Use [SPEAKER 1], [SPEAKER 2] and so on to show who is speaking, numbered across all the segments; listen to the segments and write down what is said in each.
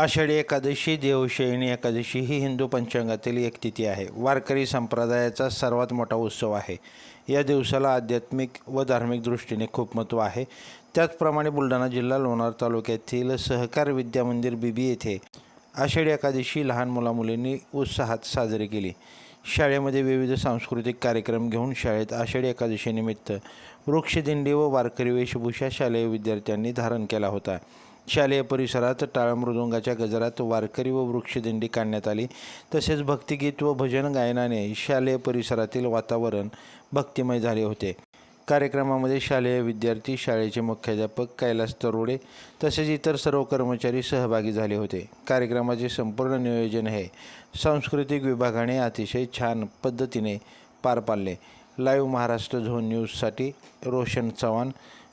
[SPEAKER 1] आषाढी एकादशी देवशयनी एकादशी ही हिंदू पंचांगातील एक तिथी आहे. वारकरी संप्रदायाचा सर्वात मोठा उत्सव आहे. या दिवसाला आध्यात्मिक व धार्मिक दृष्टीने खूप महत्त्व आहे. त्याचप्रमाणे बुलढाणा जिल्हा लोणार तालुक्यातील सहकार विद्या मंदिर बीबी येथे आषाढी एकादशी लहान मुलामुलींनी उत्साहात साजरी केली. शाळेमध्ये विविध सांस्कृतिक कार्यक्रम घेऊन शाळेत आषाढी एकादशीनिमित्त वृक्षदिंडी व वारकरी वेशभूषा शालेय विद्यार्थ्यांनी धारण केला होता. शालेय परिसरात टाळमृदुंगाच्या गजरात वारकरी व वृक्षदिंडी काढण्यात आली. तसेच भक्तिगीत व भजन गायनाने शालेय परिसरातील वातावरण भक्तिमय झाले होते. कार्यक्रमामध्ये शालेय विद्यार्थी शाळेचे मुख्याध्यापक कैलास तरोडे तसेच इतर सर्व कर्मचारी सहभागी झाले होते. कार्यक्रमाचे संपूर्ण नियोजन हे सांस्कृतिक विभागाने अतिशय छान पद्धतीने पार पाडले. लाईव्ह महाराष्ट्र झोन न्यूजसाठी रोशन चव्हाण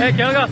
[SPEAKER 2] 哎，第二。